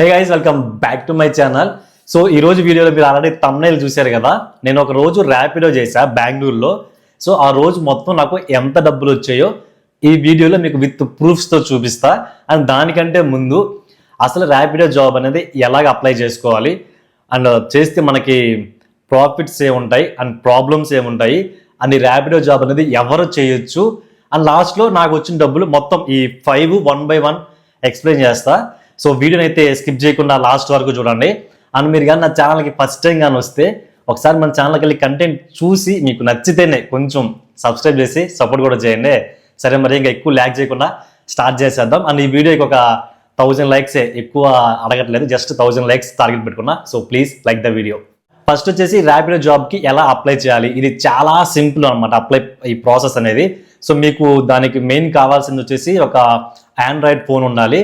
Hey guys welcome back to my channel so ఈ రోజు వీడియోలో మీరు ఆల్రెడీ తమ్నైల్ చూశారు కదా? నేను ఒక రోజు ర్యాపిడో చేశా బెంగళూరులో సో ఆ రోజు మొత్తం నాకు ఎంత డబ్బులు వచ్చాయో ఈ వీడియోలో మీకు విత్ ప్రూఫ్స్తో చూపిస్తా. అండ్ దానికంటే ముందు అసలు ర్యాపిడో జాబ్ అనేది ఎలాగ అప్లై చేసుకోవాలి? అండ్ uh, చేస్తే మనకి ప్రాఫిట్స్ ఏముంటాయి అండ్ ప్రాబ్లమ్స్ ఏముంటాయి అండ్ ఈ ర్యాపిడో జాబ్ అనేది ఎవరు చేయొచ్చు? అండ్ లాస్ట్లో నాకు వచ్చిన డబ్బులు మొత్తం ఈ five one by one explain చేస్తాను సో వీడియోని అయితే స్కిప్ చేయకుండా లాస్ట్ వరకు చూడండి. అండ్ మీరు కానీ నా ఛానల్కి ఫస్ట్ టైం కానీ వస్తే ఒకసారి మన ఛానల్కి వెళ్ళి కంటెంట్ చూసి మీకు నచ్చితేనే కొంచెం సబ్స్క్రైబ్ చేసి సపోర్ట్ కూడా చేయండి. సరే మరి ఇంకా ఎక్కువ ల్యాక్ చేయకుండా స్టార్ట్ చేసేద్దాం. అండ్ ఈ వీడియోకి ఒక థౌజండ్ లైక్సే ఎక్కువ అడగట్లేదు. జస్ట్ థౌజండ్ లైక్స్ టార్గెట్ పెట్టుకున్నా. So please like the video first వచ్చేసి ర్యాపిడో జాబ్కి ఎలా అప్లై చేయాలి? ఇది చాలా సింపుల్ అనమాట అప్లై ఈ ప్రాసెస్ అనేది. సో మీకు దానికి మెయిన్ కావాల్సింది వచ్చేసి ఒక ఆండ్రాయిడ్ ఫోన్ ఉండాలి.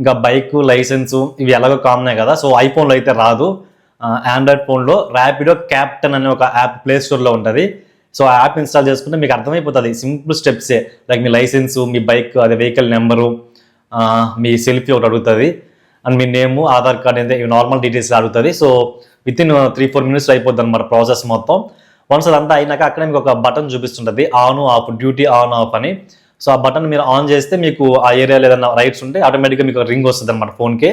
ఇంకా బైక్ లైసెన్స్ ఇవి ఎలాగో కామనే కదా. సో ఐఫోన్లో అయితే రాదు. ఆండ్రాయిడ్ ఫోన్లో ర్యాపిడో క్యాప్టెన్ అనే ఒక యాప్ ప్లే స్టోర్లో ఉంటుంది. సో ఆ యాప్ ఇన్స్టాల్ చేసుకుంటే మీకు అర్థమైపోతుంది. సింపుల్ స్టెప్సే లైక్ మీ లైసెన్స్ మీ బైక్ అదే వెహికల్ నెంబరు మీ సెల్ఫీ ఒకటి అడుగుతుంది. అండ్ మీ నేము ఆధార్ కార్డ్ అయితే నార్మల్ డీటెయిల్స్ అడుగుతుంది. So within three four minutes అయిపోద్ది అనమాట ప్రాసెస్ మొత్తం. వన్స్ అదంతా అయినాక అక్కడ మీకు ఒక button చూపిస్తుంటుంది. On off duty on off అని. సో ఆ బటన్ మీరు ఆన్ చేస్తే మీకు ఆ ఏరియాలో ఏదైనా రైట్స్ ఉంటే ఆటోమేటిక్గా మీకు రింగ్ వస్తుంది అనమాట ఫోన్కి.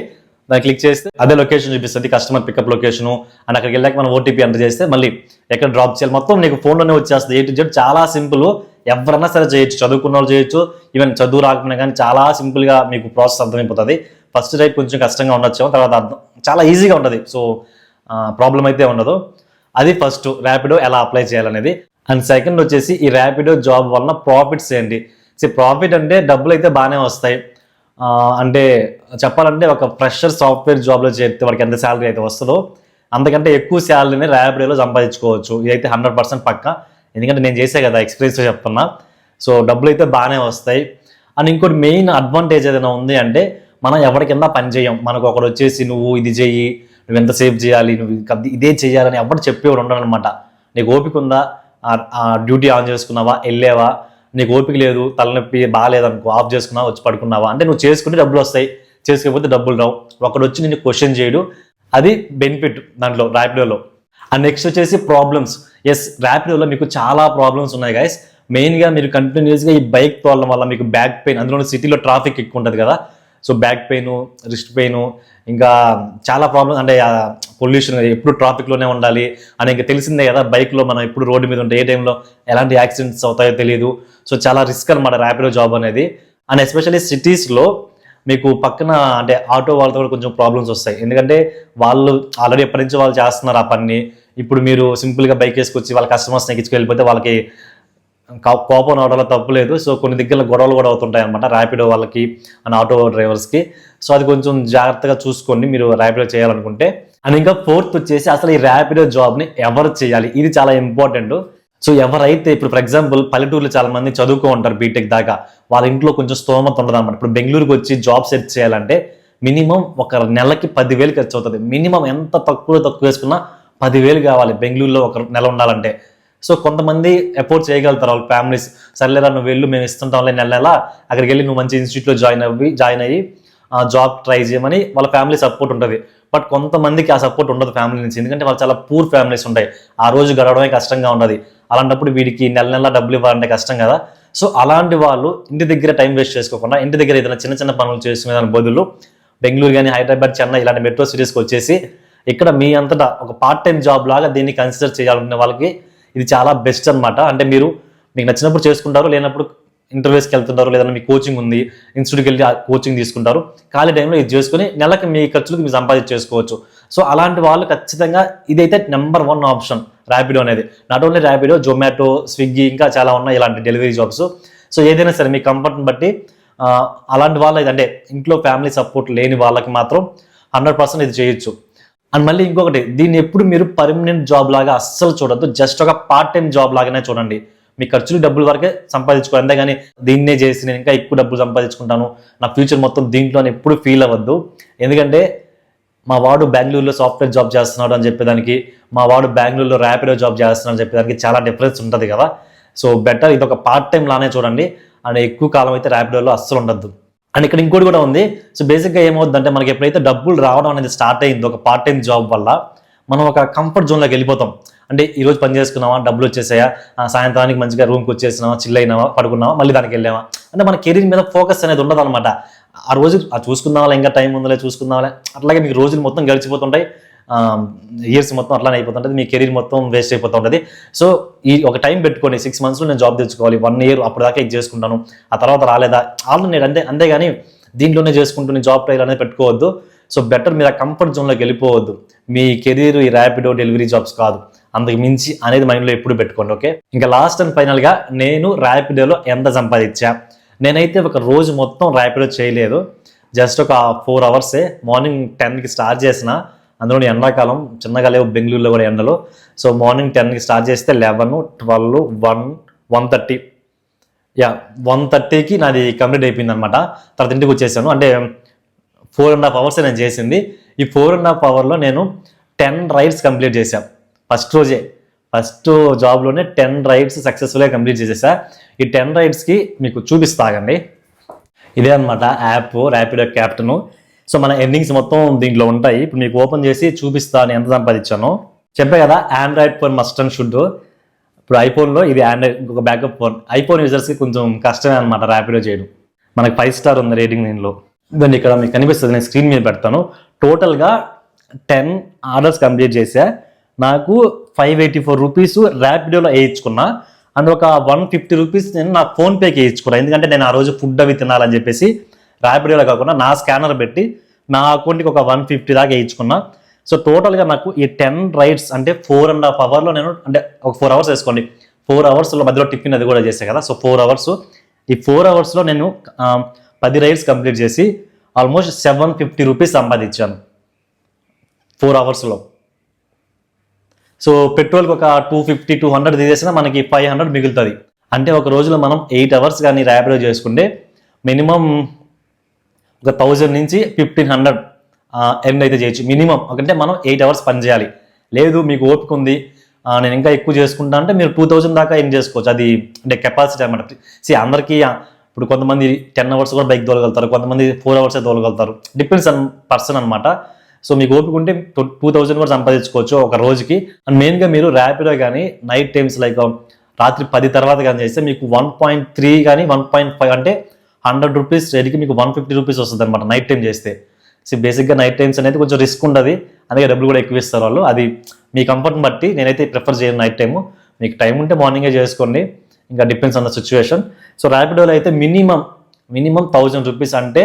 దాన్ని క్లిక్ చేస్తే అదే లొకేషన్ చూపిస్తుంది కస్టమర్ పికప్ లొకేషన్. అండ్ అక్కడికి వెళ్ళాక మనం ఓటీపీ ఎంటర్ చేస్తే మళ్ళీ ఎక్కడ డ్రాప్ చేయాలి. మొత్తం నీకు ఫోన్లోనే వచ్చేస్తుంది. ఏ టు జెడ్ చాలా సింపుల్. ఎవరైనా సరే చేయొచ్చు. చదువుకున్న వాళ్ళు చేయొచ్చు. ఈవెన్ చదువు రాకపోయినా కానీ చాలా సింపుల్గా మీకు ప్రాసెస్ అర్థమైపోతుంది. ఫస్ట్ టైప్ కొంచెం కష్టంగా ఉండొచ్చు తర్వాత అర్థం చాలా ఈజీగా ఉంటుంది. సో ప్రాబ్లం అయితే ఉండదు. అది ఫస్ట్ ర్యాపిడో ఎలా అప్లై చేయాలనేది. అండ్ సెకండ్ వచ్చేసి ఈ ర్యాపిడో జాబ్ వలన ప్రాఫిట్స్ ఏంటి? సో ప్రాఫిట్ అంటే డబ్బులు అయితే బాగానే వస్తాయి. అంటే చెప్పాలంటే ఒక ఫ్రెషర్ సాఫ్ట్వేర్ జాబ్లో చేస్తే వాడికి ఎంత శాలరీ అయితే వస్తుందో అంతకంటే ఎక్కువ శాలరీని ర్యాపిడోలో సంపాదించుకోవచ్చు. ఇదైతే హండ్రెడ్ పర్సెంట్ పక్క. ఎందుకంటే నేను చేసే కదా ఎక్స్పీరియన్స్ చెప్తున్నా. సో డబ్బులు అయితే బాగానే వస్తాయి. అండ్ ఇంకోటి మెయిన్ అడ్వాంటేజ్ ఏదైనా ఉంది అంటే మనం ఎవరి కింద పని చేయం. మనకు ఒకడు వచ్చేసి నువ్వు ఇది చెయ్యి నువ్వు ఎంత సేఫ్ చేయాలి నువ్వు ఇదే చేయాలని ఎవరు చెప్పేవాడు ఉండడు అనమాట నీకు ఓపిక ఉందా? ఆ డ్యూటీ ఆన్ చేసుకున్నావా? వెళ్ళావా? నీకు ఓపిక లేదు తలనొప్పి బాగాలేదనుకో ఆఫ్ చేసుకున్నావా వచ్చి పడుకున్నావా? అంటే నువ్వు చేసుకుంటే డబ్బులు వస్తాయి చేసుకోకపోతే డబ్బులు రావు. ఒకడు వచ్చి నిన్ను క్వశ్చన్ చేయడు. అది బెనిఫిట్ దాంట్లో ర్యాపిడోలో అండ్ నెక్స్ట్ వచ్చేసి ప్రాబ్లమ్స్ ఎస్ ర్యాపిడోలో మీకు చాలా ప్రాబ్లమ్స్ ఉన్నాయి గైస్ మెయిన్గా మీరు కంటిన్యూస్గా ఈ బైక్ తోలడం వల్ల మీకు బ్యాక్ పెయిన్ అందులో సిటీలో ట్రాఫిక్ ఎక్కువ ఉంటుంది కదా. So back pain wrist pain ఇంకా చాలా ప్రాబ్లమ్స్ అంటే పొల్యూషన్ ఎప్పుడు ట్రాఫిక్లోనే ఉండాలి అని ఇంకా తెలిసిందే కదా బైక్లో మనం ఎప్పుడు రోడ్డు మీద ఉంటే ఏ టైంలో ఎలాంటి యాక్సిడెంట్స్ అవుతాయో తెలియదు సో చాలా రిస్క్ అనమాట ర్యాపిడో జాబ్ అనేది. అండ్ ఎస్పెషల్లీ సిటీస్లో మీకు పక్కన అంటే ఆటో వాళ్ళతో కూడా కొంచెం ప్రాబ్లమ్స్ వస్తాయి. ఎందుకంటే వాళ్ళు ఆల్రెడీ ఎప్పటి నుంచి వాళ్ళు చేస్తున్నారు ఆ పని ఇప్పుడు మీరు సింపుల్గా బైక్ వేసుకొచ్చి వాళ్ళ కస్టమర్స్ని ఎక్కించుకు వెళ్ళిపోతే వాళ్ళకి కోపం రావడంలో తప్పలేదు సో కొన్ని దగ్గర గొడవలు కూడా అవుతుంటాయి అనమాట ర్యాపిడో వాళ్ళకి అండ్ ఆటో డ్రైవర్స్కి. సో అది కొంచెం జాగ్రత్తగా చూసుకోండి మీరు ర్యాపిడో చేయాలనుకుంటే. అండ్ ఇంకా ఫోర్త్ వచ్చేసి అసలు ఈ ర్యాపిడో జాబ్ని ఎవరు చేయాలి? ఇది చాలా ఇంపార్టెంట్. సో ఎవరైతే ఇప్పుడు ఫర్ ఎగ్జాంపుల్ పల్లెటూరులో చాలా మంది చదువుకో ఉంటారు బీటెక్ దాకా. వాళ్ళ ఇంట్లో కొంచెం స్తోమత ఉండదు అనమాట ఇప్పుడు బెంగళూరుకి వచ్చి జాబ్ సెర్చ్ చేయాలంటే మినిమం ఒక నెలకి పదివేలు ఖర్చు అవుతుంది మినిమం ఎంత తక్కువ తక్కువ వేసుకున్నా పదివేలు కావాలి బెంగళూరులో ఒక నెల ఉండాలంటే. సో కొంతమంది ఎఫోర్డ్ చేయగలుగుతారు వాళ్ళ ఫ్యామిలీస్. సర్లేరా నువ్వు వెళ్ళు మేము ఇస్తుంటాంలే నెల నెల. అక్కడికి వెళ్ళి నువ్వు మంచి ఇన్స్టిట్యూట్లో జాయిన్ అవ్వి జాయిన్ అయ్యి జాబ్ ట్రై చేయమని వాళ్ళ ఫ్యామిలీ సపోర్ట్ ఉంటుంది. బట్ కొంతమందికి ఆ సపోర్ట్ ఉండదు ఫ్యామిలీ నుంచి. ఎందుకంటే వాళ్ళు చాలా పూర్ ఫ్యామిలీస్ ఉంటాయి. ఆ రోజు గడవడమే కష్టంగా ఉండదు. అలాంటప్పుడు వీడికి నెల నెల డబ్బులు ఇవ్వాలంటే కష్టం కదా. సో అలాంటి వాళ్ళు ఇంటి దగ్గర టైం వేస్ట్ చేసుకోకుండా ఇంటి దగ్గర ఏదైనా చిన్న చిన్న పనులు చేసుకునే దాని బదులు బెంగళూరు కానీ హైదరాబాద్ చెన్నై ఇలాంటి మెట్రో సిటీస్కి వచ్చేసి ఇక్కడ మీ అంతటా ఒక పార్ట్ టైం జాబ్ లాగా దీన్ని కన్సిడర్ చేయాలనుకునే వాళ్ళకి ఇది చాలా బెస్ట్ అన్నమాట. అంటే మీరు మీకు నచ్చినప్పుడు చేసుకుంటారు లేనప్పుడు ఇంటర్వ్యూస్కి వెళ్తుంటారు లేదంటే మీ కోచింగ్ ఉంది ఇన్స్టిట్యూట్కి వెళ్ళి కోచింగ్ తీసుకుంటారు. ఖాళీ టైంలో ఇది చేసుకుని నెలకి మీ ఖర్చులకు మీరు సంపాదించేసుకోవచ్చు సో అలాంటి వాళ్ళు ఖచ్చితంగా ఇదైతే నెంబర్ వన్ ఆప్షన్ ర్యాపిడో అనేది. నాట్ ఓన్లీ ర్యాపిడో జొమాటో స్విగ్గీ ఇంకా చాలా ఉన్నాయి ఇలాంటి డెలివరీ జాబ్స్ సో ఏదైనా సరే మీ కంఫర్ట్ని బట్టి అలాంటి వాళ్ళు అంటే ఇంట్లో ఫ్యామిలీ సపోర్ట్ లేని వాళ్ళకి మాత్రం హండ్రెడ్ పర్సెంట్ ఇది చేయొచ్చు. అండ్ మళ్ళీ ఇంకొకటి దీన్ని ఎప్పుడు మీరు పర్మనెంట్ జాబ్ లాగా అస్సలు చూడద్దు. జస్ట్ ఒక పార్ట్ టైం జాబ్ లాగానే చూడండి. మీ ఖర్చులు డబ్బులు వరకే సంపాదించుకో అంతేగాని దీన్నే చేసి నేను ఇంకా ఎక్కువ డబ్బులు సంపాదించుకుంటాను. నా ఫ్యూచర్ మొత్తం దీంట్లో ఎప్పుడు ఫీల్ అవ్వద్దు. ఎందుకంటే మా వాడు బెంగళూరులో సాఫ్ట్వేర్ జాబ్ చేస్తున్నాడు అని చెప్పేదానికి మా వాడు బెంగళూరులో ర్యాపిడో జాబ్ చేస్తున్నాడు అని చెప్పేదానికి చాలా డిఫరెన్స్ ఉంటుంది కదా. సో బెటర్ ఇది ఒక పార్ట్ టైం లానే చూడండి. అండ్ ఎక్కువ కాలం అయితే ర్యాపిడోలో అస్సలు ఉండద్దు. అండ్ ఇక్కడ ఇంకోటి కూడా ఉంది. సో బేసిక్గా ఏమవుతుందంటే మనకి ఎప్పుడైతే డబ్బులు రావడం అనేది స్టార్ట్ అయిందో ఒక పార్ట్ టైం జాబ్ వల్ల మనం ఒక కంఫర్ట్ జోన్లోకి వెళ్ళిపోతాం. అంటే ఈరోజు పని చేసుకున్నావా డబ్బులు వచ్చేసాయా సాయంత్రానికి మంచిగా రూమ్కి వచ్చేసినావా చిల్ అయినావా పడుకున్నావా మళ్ళీ దానికి వెళ్ళావా? అంటే మన కెరీర్ మీద ఫోకస్ అనేది ఉండదు అనమాట ఆ రోజు ఆ చూసుకుందామా ఇంకా టైం ఉందిలే చూసుకుందామలే అట్లాగే మీకు రోజులు మొత్తం గడిచిపోతుంటాయి. ఇయర్స్ మొత్తం అట్లానే అయిపోతుంటుంది మీ కెరీర్ మొత్తం వేస్ట్ అయిపోతుంటుంది. సో ఈ ఒక టైం పెట్టుకొని సిక్స్ మంత్స్లో నేను జాబ్ తెచ్చుకోవాలి వన్ ఇయర్ అప్పుడు దాకా ఇది చేసుకుంటాను ఆ తర్వాత రాలేదా? ఆల్రెడీ నేను అంతే అంతేగాని దీంట్లోనే చేసుకుంటూ నేను జాబ్ ట్రైల్ అనేది పెట్టుకోవద్దు. సో బెటర్ మీరు ఆ కంఫర్ట్ జోన్లోకి వెళ్ళిపోవద్దు. మీ కెరీర్ ఈ ర్యాపిడో డెలివరీ జాబ్స్ కాదు. అంతకు మించి అనేది మైండ్లో ఎప్పుడు పెట్టుకోండి ఓకే ఇంకా లాస్ట్ అండ్ ఫైనల్గా నేను ర్యాపిడోలో ఎంత సంపాదించా? నేనైతే ఒక రోజు మొత్తం ర్యాపిడో చేయలేదు. జస్ట్ ఒక ఫోర్ అవర్సే మార్నింగ్ టెన్కి స్టార్ట్ చేసిన. అందులో ఎండాకాలం చిన్నగా లేవు బెంగళూరులో కూడా ఎండలు. సో మార్నింగ్ టెన్కి స్టార్ట్ చేస్తే eleven twelve one one thirty. Yeah one థర్టీకి నాది కంప్లీట్ అయిపోయింది అనమాట తర్వాత ఇంటికి వచ్చేసాను. అంటే ఫోర్ అండ్ హాఫ్ అవర్స్ నేను చేసింది. ఈ ఫోర్ అండ్ హాఫ్ అవర్లో నేను టెన్ రైడ్స్ కంప్లీట్ చేశాను ఫస్ట్ రోజే. ఫస్ట్ జాబ్లోనే టెన్ రైడ్స్ సక్సెస్ఫుల్గా కంప్లీట్ చేసేసా. ఈ టెన్ రైడ్స్కి మీకు చూపిస్తాగండి ఇదే అనమాట యాప్ ర్యాపిడో క్యాప్టెన్. సో మన ఎర్నింగ్స్ మొత్తం దీంట్లో ఉంటాయి. ఇప్పుడు మీకు ఓపెన్ చేసి చూపిస్తాను ఎంత సంపాదించాను. చెప్పే కదా Android phone must and should ఇప్పుడు ఐఫోన్లో ఇది ఆండ్రాయిడ్ ఇంకొక బ్యాకప్ ఫోన్ ఐఫోన్ యూజర్స్కి కొంచెం కష్టమే అనమాట ర్యాపిడో చేయడం. మనకి ఫైవ్ స్టార్ ఉంది రేటింగ్ దీనిలో. దాన్ని ఇక్కడ మీకు కనిపిస్తుంది నేను స్క్రీన్ మీద పెడతాను. టోటల్గా టెన్ ఆర్డర్స్ కంప్లీట్ చేసా. నాకు ఫైవ్ ఎయిటీ ఫోర్ రూపీస్ ర్యాపిడోలో వేయించుకున్నా. అండ్ ఒక వన్ ఫిఫ్టీ రూపీస్ నేను నా ఫోన్పేకి వేయించుకున్నాను ఎందుకంటే నేను ఆ రోజు ఫుడ్ అవి తినాలని చెప్పేసి ర్యాపిడోలో కాకుండా నా స్కానర్ పెట్టి నా అకౌంట్కి ఒక వన్ ఫిఫ్టీ దాకా వేయించుకున్నా. సో టోటల్గా నాకు ఈ టెన్ రైడ్స్ అంటే ఫోర్ అండ్ హాఫ్ అవర్లో నేను అంటే ఒక ఫోర్ అవర్స్ వేసుకోండి. ఫోర్ అవర్స్లో మధ్యలో టిఫిన్ అది కూడా చేసే కదా. So four hours. ఈ ఫోర్ అవర్స్లో నేను పది రైడ్స్ కంప్లీట్ చేసి ఆల్మోస్ట్ సెవెన్ ఫిఫ్టీ రూపీస్ సంపాదించాను. ఫోర్ అవర్స్లో. సో పెట్రోల్కి ఒక టూ ఫిఫ్టీ టూ హండ్రెడ్ తీసేసినా మనకి ఫైవ్ హండ్రెడ్ మిగులుతుంది. అంటే ఒక రోజులో మనం ఎయిట్ అవర్స్ కానీ ర్యాపిడో చేసుకుంటే మినిమం ఒక థౌజండ్ నుంచి ఫిఫ్టీన్ హండ్రెడ్ ఎర్న్ అయితే చేయొచ్చు. మినిమం అంటే మనం ఎయిట్ అవర్స్ పని చేయాలి. లేదు మీకు ఓపిక ఉంది. నేను ఇంకా ఎక్కువ చేసుకుంటా అంటే మీరు టూ థౌజండ్ దాకా ఎర్న్ చేసుకోవచ్చు? అది అంటే కెపాసిటీ అనమాట. సి అందరికీ ఇప్పుడు కొంతమంది టెన్ అవర్స్ కూడా బైక్ తోలగలుగుతారు. కొంతమంది ఫోర్ అవర్సే తోలగలుగుతారు. డిపెండ్స్ అన్ పర్సన్ అనమాట. సో మీకు ఓపిక ఉంటే టూ థౌజండ్ కూడా సంపాదించుకోవచ్చు ఒక రోజుకి. అండ్ మెయిన్గా మీరు ర్యాపిడో కానీ నైట్ టైమ్స్ లైక్ రాత్రి పది తర్వాత కానీ చేస్తే మీకు వన్ పాయింట్ త్రీ కానీ వన్ పాయింట్ ఫైవ్ అంటే హండ్రెడ్ రూపీస్ రేట్కి మీకు వన్ ఫిఫ్టీ రూపీస్ వస్తుంది అనమాట నైట్ టైం చేస్తే. సో బేసిక్గా నైట్ టైమ్స్ అనేది కొంచెం రిస్క్ ఉండదు. అందుకే డబ్బులు కూడా ఎక్కువ ఇస్తారు వాళ్ళు. అది మీ కంఫర్ట్ని బట్టి నేనైతే ప్రిఫర్ చేయను నైట్ టైము. మీకు టైం ఉంటే మార్నింగే చేసుకోండి. ఇంకా depends on the situation. So ర్యాపిడోలో అయితే మినిమం మినిమం థౌజండ్ రూపీస్ అంటే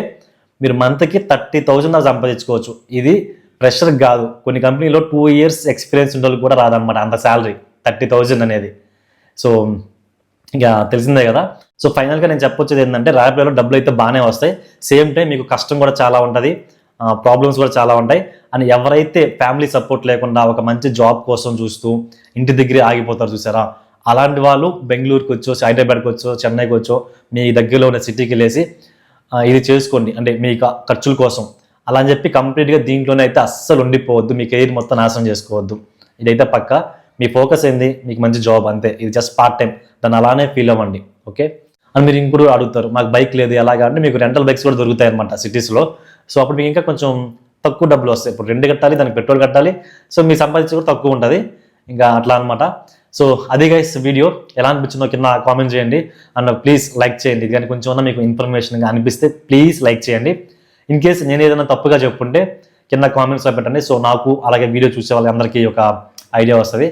మీరు మంత్కి థర్టీ థౌజండ్ దాకా సంపాదించుకోవచ్చు. ఇది ప్రెషర్ కాదు. కొన్ని కంపెనీలో టూ ఇయర్స్ ఎక్స్పీరియన్స్ ఉండే కూడా రాదనమాట అంత శాలరీ. థర్టీ థౌజండ్ అనేది. సో ఇక తెలిసిందే కదా. సో ఫైనల్గా నేను చెప్పొచ్చేది ఏంటంటే రాయపల్లిలో డబ్బులు అయితే బాగానే వస్తాయి. సేమ్ టైం మీకు కష్టం కూడా చాలా ఉంటుంది. ప్రాబ్లమ్స్ కూడా చాలా ఉంటాయి. అని ఎవరైతే ఫ్యామిలీ సపోర్ట్ లేకుండా ఒక మంచి జాబ్ కోసం చూస్తూ ఇంటి దగ్గరే ఆగిపోతారు చూసారా? అలాంటి వాళ్ళు బెంగళూరుకి వచ్చో హైదరాబాద్కి వచ్చో చెన్నైకి వచ్చో మీ దగ్గరలో ఉన్న సిటీకి వెళ్ళేసి ఇది చేసుకోండి. అంటే మీ క- ఖర్చుల కోసం. అలా అని చెప్పి కంప్లీట్గా దీంట్లోనే అయితే అస్సలు ఉండిపోవద్దు. మీ కెరీర్ మొత్తం నాశనం చేసుకోవద్దు. ఇదైతే పక్క. మీ ఫోకస్ ఏంది? మీకు మంచి జాబ్ అంతే. ఇది జస్ట్ పార్ట్ టైం దాన్ని అలానే ఫీల్ అవ్వండి. ఓకే అని మీరు ఇంకొకటి అడుగుతారు మాకు బైక్ లేదు ఎలాగా? అంటే మీకు రెంటల్ బైక్స్ కూడా దొరుకుతాయి అనమాట సిటీస్లో సో అప్పుడు మీకు ఇంకా కొంచెం తక్కువ డబ్బులు వస్తాయి. ఇప్పుడు రెండు కట్టాలి దానికి పెట్రోల్ కట్టాలి. సో మీ సంపాదించి కూడా తక్కువ ఉంటుంది. ఇంకా అట్లా అనమాట సో అది గైస్ వీడియో. ఎలా అనిపించిందో కింద కామెంట్ చేయండి. అండ్ ప్లీజ్ లైక్ చేయండి. కానీ కొంచెం అన్న మీకు ఇన్ఫర్మేషన్ అనిపిస్తే ప్లీజ్ లైక్ చేయండి. ఇన్ కేస్ నేను ఏదైనా తప్పుగా చెప్పుంటే కింద కామెంట్స్లో పెట్టండి. సో నాకు అలాగే వీడియో చూసే వాళ్ళందరికీ ఒక ఐడియా వస్తుంది.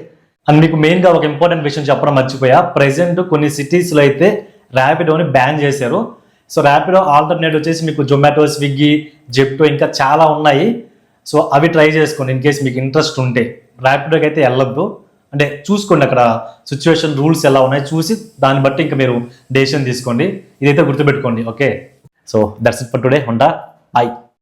అండ్ మీకు మెయిన్గా ఒక ఇంపార్టెంట్ విషయం చెప్పడం మర్చిపోయా. ప్రజెంట్ కొన్ని సిటీస్లో అయితే ర్యాపిడోని బ్యాన్ చేశారు. సో ర్యాపిడో ఆల్టర్నేట్ వచ్చేసి మీకు జొమాటో స్విగ్గీ జెప్టో ఇంకా చాలా ఉన్నాయి. సో అవి ట్రై చేసుకోండి ఇన్ కేస్ మీకు ఇంట్రెస్ట్ ఉంటే. ర్యాపిడోకి అయితే వెళ్ళొద్దు. అంటే చూసుకోండి అక్కడ సిచ్యువేషన్ రూల్స్ ఎలా ఉన్నాయి. చూసి దాన్ని బట్టి ఇంకా మీరు డెసిషన్ తీసుకోండి. ఇదైతే గుర్తుపెట్టుకోండి. Okay so that's it for today ఉంటా బాయ్